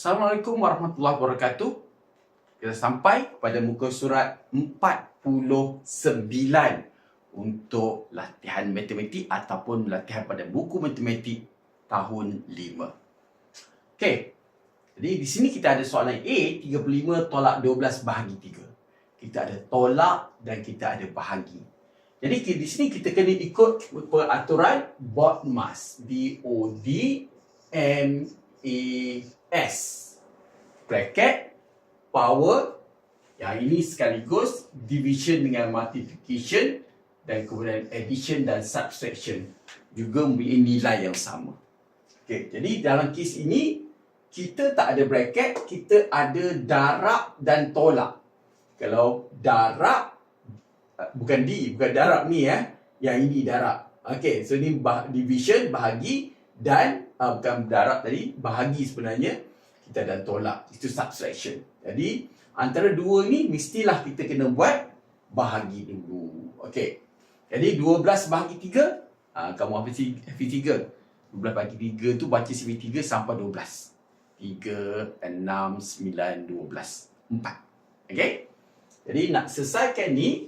Assalamualaikum warahmatullahi wabarakatuh. Kita sampai kepada muka surat 49 untuk latihan matematik ataupun latihan pada buku matematik tahun 5. Okey. Jadi di sini kita ada soalan A 35 tolak 12 bahagi 3. Kita ada tolak dan kita ada bahagi. Jadi di sini kita kena ikut peraturan BODMAS. B O D M A S. Bracket power yang ini sekaligus division dengan multiplication dan kemudian addition dan subtraction juga mempunyai nilai yang sama. Okey, jadi dalam kes ini kita tak ada bracket, kita ada darab dan tolak. Kalau darab uh, bukan D, bukan darab ni eh. Yang ini darab. Okey, so ni division bahagi dan uh, bukan darab tadi, bahagi sebenarnya kita ada tolak. Itu subtraction. Jadi antara dua ni mestilah kita kena buat bahagi dulu. Okey. Jadi 12 bahagi 3, ha, kamu hafiz, hafiz 3. 12 bahagi 3 tu baca CV3 sampai 12. 3, 6, 9, 12, 4. Okey. Jadi nak selesaikan ni,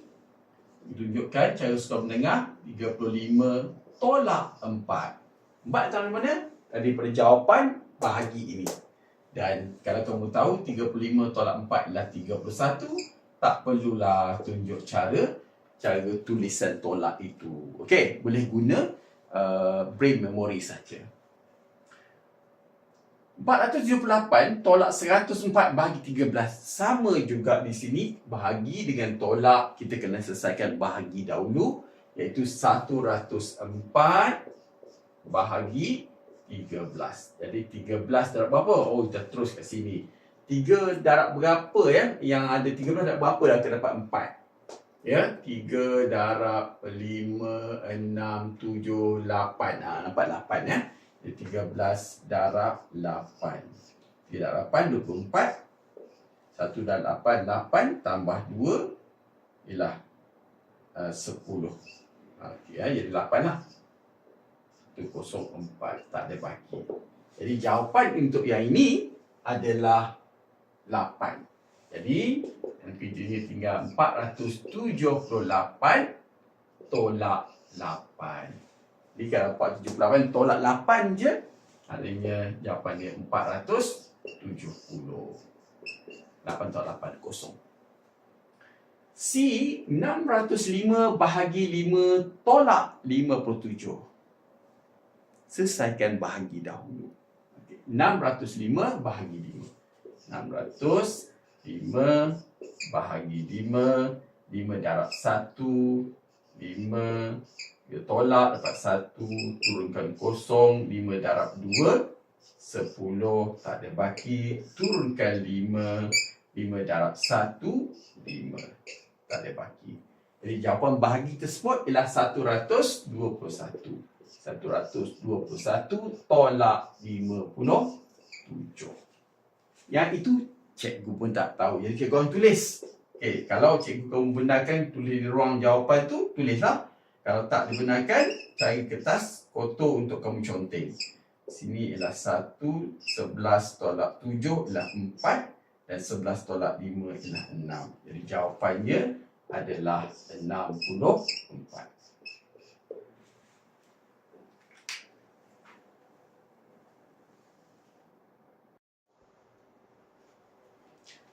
tunjukkan cara skor menengah 35 tolak 4. 4 datang dari mana? Daripada jawapan bahagi ini. Dan kalau kamu tahu 35 tolak 4 adalah 31, tak perlulah tunjuk cara cara tulisan tolak itu. Okey, boleh guna uh, brain memory saja. 478 tolak 104 bahagi 13 sama juga di sini bahagi dengan tolak kita kena selesaikan bahagi dahulu iaitu 104 bahagi 13. Jadi 13 darab berapa? Oh kita terus kat sini. 3 darab berapa ya? Yang ada 13 darab berapa dah kita dapat 4 ya 3 darab 5 6 7 8 ah nampak 8 ya jadi 13 darab 8 3 darab 8 24 1 darab 8 8 tambah 2 ialah uh, 10 okey ya jadi 8 lah 104 tak ada baki jadi jawapan untuk yang ini adalah 8 jadi yang videonya tinggal 478 tolak 8. Jadi kalau 478 tolak 8 je, artinya jawapan dia 470. 8 tolak 8, kosong. C, 605 bahagi 5 tolak 57. Selesaikan bahagi dahulu. 605 bahagi 5. 600 5 bahagi 5 5 darab 1 5 dia tolak dapat 1 turunkan kosong. 5 darab 2 10 tak ada baki. Turunkan 5 5 darab 1 5 tak ada baki. Jadi jawapan bahagi tersebut ialah 121 121 tolak 57 yang itu cikgu pun tak tahu. Jadi cikgu orang tulis. Okay, kalau cikgu kamu benarkan tulis di ruang jawapan tu, tulislah. Kalau tak dibenarkan, cari kertas kotor untuk kamu conteng. Sini ialah 1, 11 tolak 7 ialah 4 dan 11 tolak 5 ialah 6. Jadi jawapannya adalah 64.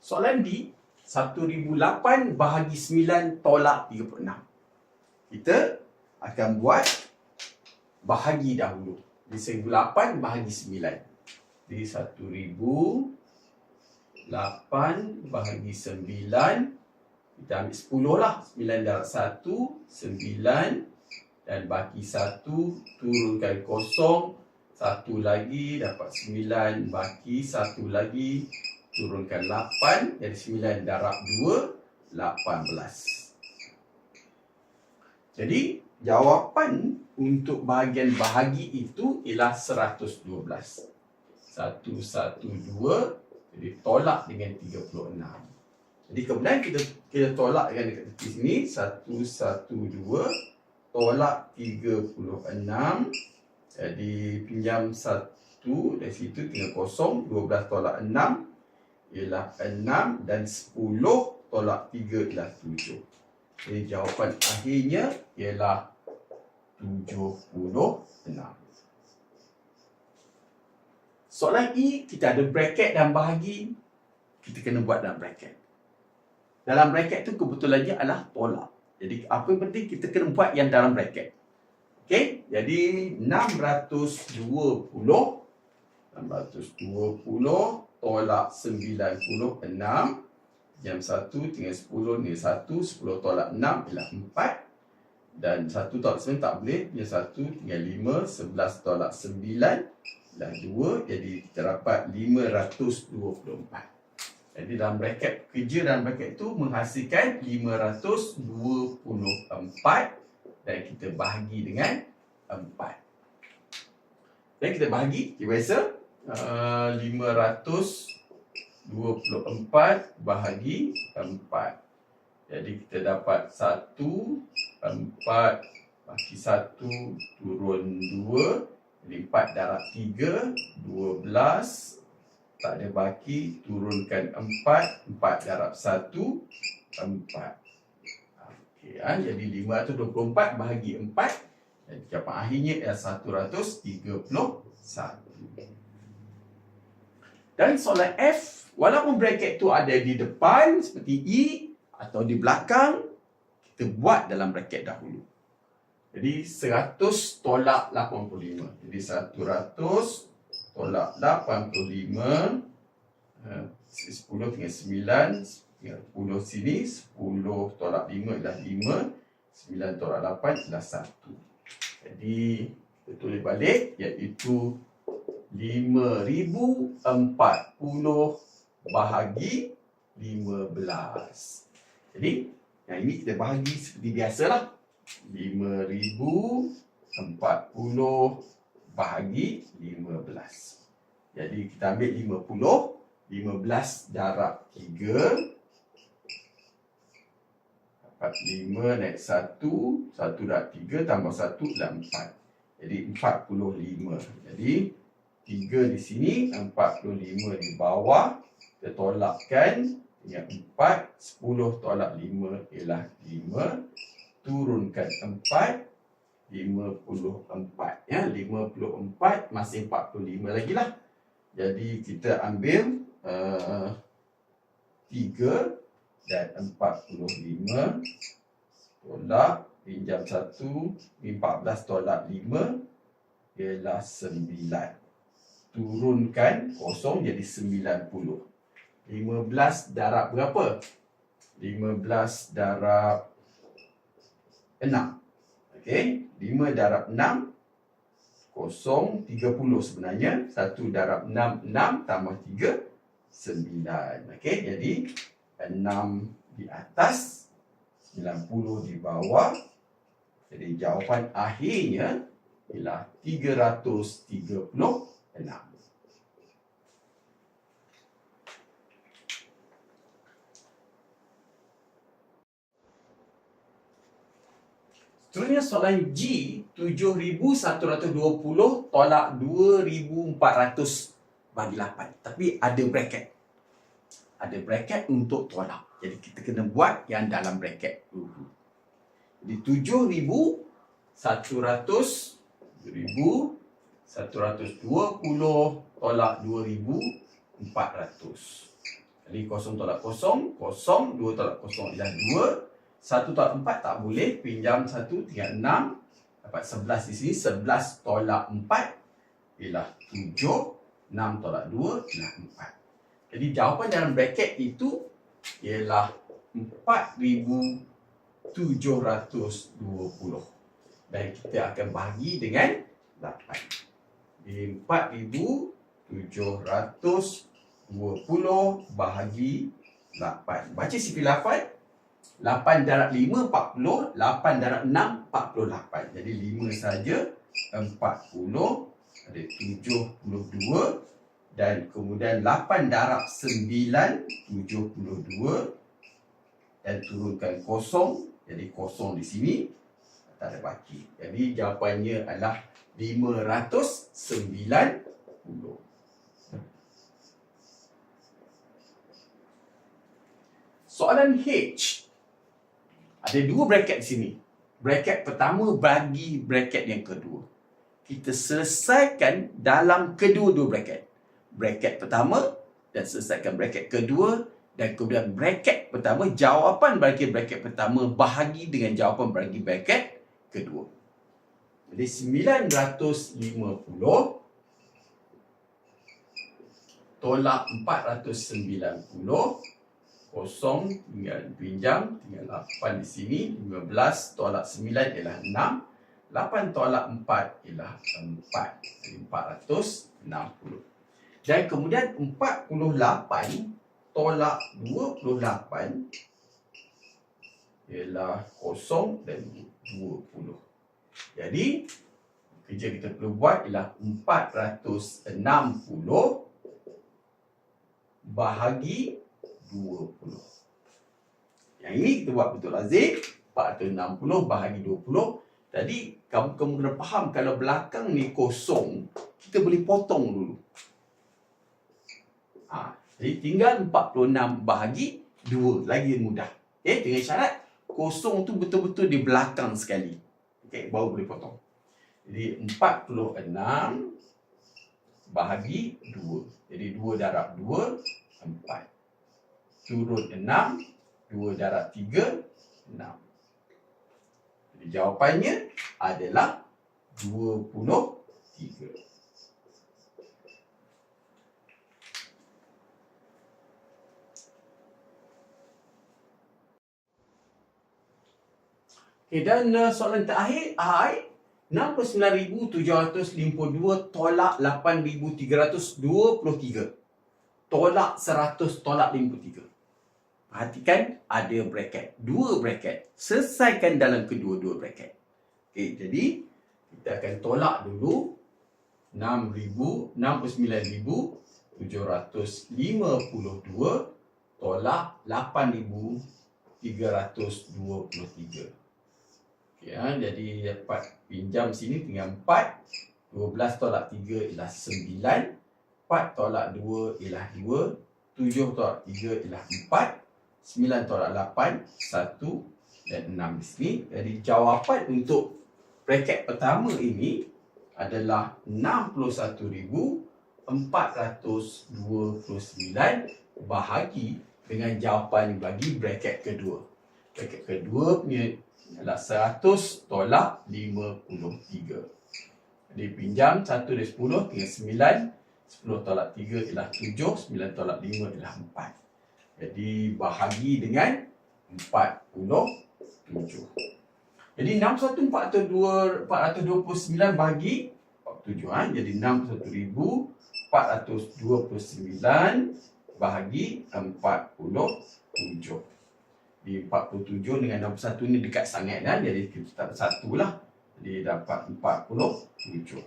Soalan D, 1008 bahagi 9 tolak 36. Kita akan buat bahagi dahulu. Di 1008 bahagi 9. Jadi 1008 bahagi 9. Kita ambil 10 lah. 9 darab 1, 9. Dan baki 1, turunkan kosong. Satu lagi dapat 9, baki satu lagi turunkan 8 jadi 9 darab 2 18 jadi jawapan untuk bahagian bahagi itu ialah 112 112 jadi tolak dengan 36 jadi kemudian kita kita tolak dengan dekat tepi sini 112 tolak 36 jadi pinjam 1 1 dari situ tinggal kosong 12 tolak 6 ialah 6 dan 10 tolak 3 ialah 7 jadi jawapan akhirnya ialah 76 soalan E kita ada bracket dan bahagi. Kita kena buat dalam bracket. Dalam bracket tu kebetulannya adalah tolak. Jadi apa yang penting kita kena buat yang dalam bracket. Okey, jadi 620 620 tolak 96 Jam 1 tinggal 10 ni 1 10 tolak 6 ialah 4 Dan 1 tolak 9 tak boleh Yang 1 tinggal 5 11 tolak 9 ialah 2 Jadi kita dapat 524 Jadi dalam bracket kerja dalam bracket tu Menghasilkan 524 dan kita bahagi dengan 4. Dan kita bahagi, kita biasa uh, 524 bahagi 4. Jadi kita dapat 1, 4, bagi 1, turun 2. Jadi 4 darab 3, 12. Tak ada baki, turunkan 4. 4 darab 1, 4. Okay, ha? Jadi 524 bahagi 4 dan jawapan akhirnya ialah 131. Dan soalan F, walaupun bracket tu ada di depan seperti E atau di belakang, kita buat dalam bracket dahulu. Jadi 100 tolak 85. Jadi 100 tolak 85. 10 tinggal 9. Ya, 10 sini, 10 tolak 5 adalah 5, 9 tolak 8 adalah 1. Jadi, kita tulis balik iaitu 5040 bahagi 15. Jadi, yang ini kita bahagi seperti biasalah. 5040 bahagi 15. Jadi, kita ambil 50, 15 darab 3 dapat 5 naik 1 1 dah 3 tambah 1 dah 4 jadi 45 jadi 3 di sini 45 di bawah. Kita tolakkan. Yang 4 10 tolak 5 ialah 5 turunkan 4 54 ya 54 masih 45 lagi lah. Jadi kita ambil uh, 3 dan 45 tolak pinjam 1 14 tolak 5 ialah 9 turunkan kosong jadi 90 15 darab berapa? 15 darab 6 okey 5 darab 6 kosong 30 sebenarnya. 1 darab 6 6 tambah 3 9 okey jadi 6 di atas 90 di bawah. Jadi jawapan akhirnya ialah 336 Seterusnya soalan G 7120 tolak 2400 bagi 8 tapi ada bracket ada bracket untuk tolak. Jadi kita kena buat yang dalam bracket dulu. Jadi tujuh ribu satu ratus ribu satu ratus dua puluh tolak dua ribu empat ratus. Jadi kosong tolak kosong, kosong, dua tolak kosong ialah dua. Satu tolak empat tak boleh, pinjam satu tinggal enam. Dapat sebelas di sini, sebelas tolak empat ialah tujuh. Enam tolak dua ialah empat. Jadi jawapan dalam bracket itu ialah 4720. Dan kita akan bahagi dengan 8. Jadi 4720 bahagi 8. Baca CP8. 8 darab 5, 40. 8 darab 6, 48. Jadi 5 saja. 40. Ada 72 dan kemudian 8 darab 9 72 dan turunkan kosong jadi kosong di sini tak ada baki jadi jawapannya adalah 509 Soalan H. Ada dua bracket di sini. Bracket pertama bagi bracket yang kedua. Kita selesaikan dalam kedua-dua bracket. Bracket pertama dan selesaikan bracket kedua dan kemudian bracket pertama jawapan bagi bracket pertama bahagi dengan jawapan bagi bracket kedua. Jadi 950 tolak 490 kosong tinggal pinjam tinggal 8 di sini 15 tolak 9 ialah 6 8 tolak 4 ialah 4 jadi 460 dan kemudian 48 tolak 28 ialah kosong dan 20. Jadi, kerja kita perlu buat ialah 460 bahagi 20. Yang ini kita buat betul lazim. 460 bahagi 20. Jadi, kamu, kamu kena faham kalau belakang ni kosong, kita boleh potong dulu. Ha, jadi tinggal 46 bahagi 2 lagi mudah. Okey, dengan syarat kosong tu betul-betul di belakang sekali. Okey, baru boleh potong. Jadi 46 bahagi 2. Jadi 2 darab 2 4. Turun 6, 2 darab 3 6. Jadi jawapannya adalah 23. Okay, dan uh, soalan terakhir, I 69,752 tolak 8,323. Tolak 100 tolak 53. Perhatikan ada bracket. Dua bracket. Selesaikan dalam kedua-dua bracket. Okay, jadi kita akan tolak dulu 69,752 tolak 8,323. Ya, jadi dapat pinjam sini tinggal 4. 12 tolak 3 ialah 9. 4 tolak 2 ialah 2. 7 tolak 3 ialah 4. 9 tolak 8, 1 dan 6 di sini. Jadi jawapan untuk bracket pertama ini adalah 61,429 bahagi dengan jawapan bagi bracket kedua. Bracket kedua punya adalah 100 tolak 53. Jadi pinjam 1 dari 10 tinggal 9. 10 tolak 3 ialah 7. 9 tolak 5 ialah 4. Jadi bahagi dengan 47. Jadi 61 429 bagi 47. Ha? Jadi 61,429 bahagi 47 di 47 dengan 61 ni dekat sangat kan? Jadi kita satu lah. Jadi dapat 47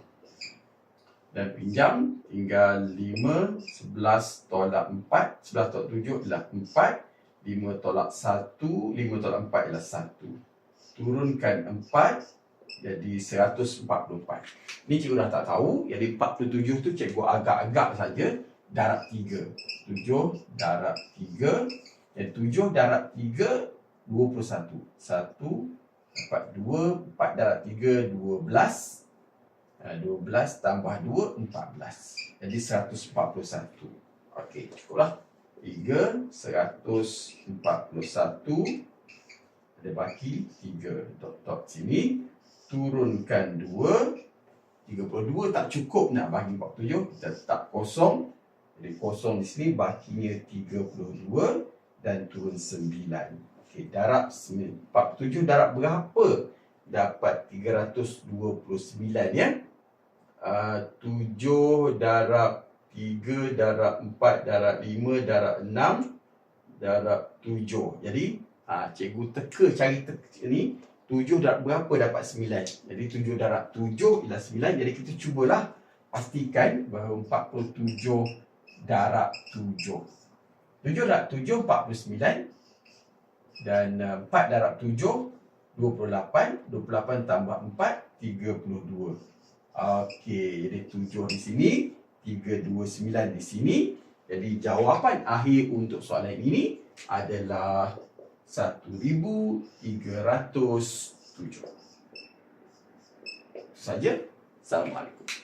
dan pinjam tinggal 5 11 tolak 4 11 tolak 7 ialah 4 5 tolak 1 5 tolak 4 ialah 1 turunkan 4 jadi 144 ni cikgu dah tak tahu jadi 47 tu cikgu agak-agak saja darab 3 7 darab 3 dan tujuh darab tiga, dua puluh satu. Satu, dapat dua, empat darab tiga, dua belas. Ha, dua belas tambah dua, empat belas. Jadi seratus empat puluh satu. Okey, cukuplah. Tiga, seratus empat puluh satu. Ada baki tiga. Dot-dot sini. Turunkan dua. Tiga puluh dua tak cukup nak bagi empat puluh tujuh. Kita tetap kosong. Jadi kosong di sini bakinya tiga puluh dua dan turun 9. Okey, darab 47 darab berapa? Dapat 329 ya. Uh, 7 darab 3 darab 4 darab 5 darab 6 darab 7. Jadi, uh, cikgu teka cari teka ni 7 darab berapa dapat 9. Jadi 7 darab 7 ialah 9. Jadi kita cubalah pastikan bahawa 47 darab 7. 7 uh, darab 7, 49. Dan 4 darab 7, 28. 28 tambah 4, 32. Okey, jadi 7 di sini, 329 di sini. Jadi jawapan akhir untuk soalan ini adalah 1307. Saja. Assalamualaikum.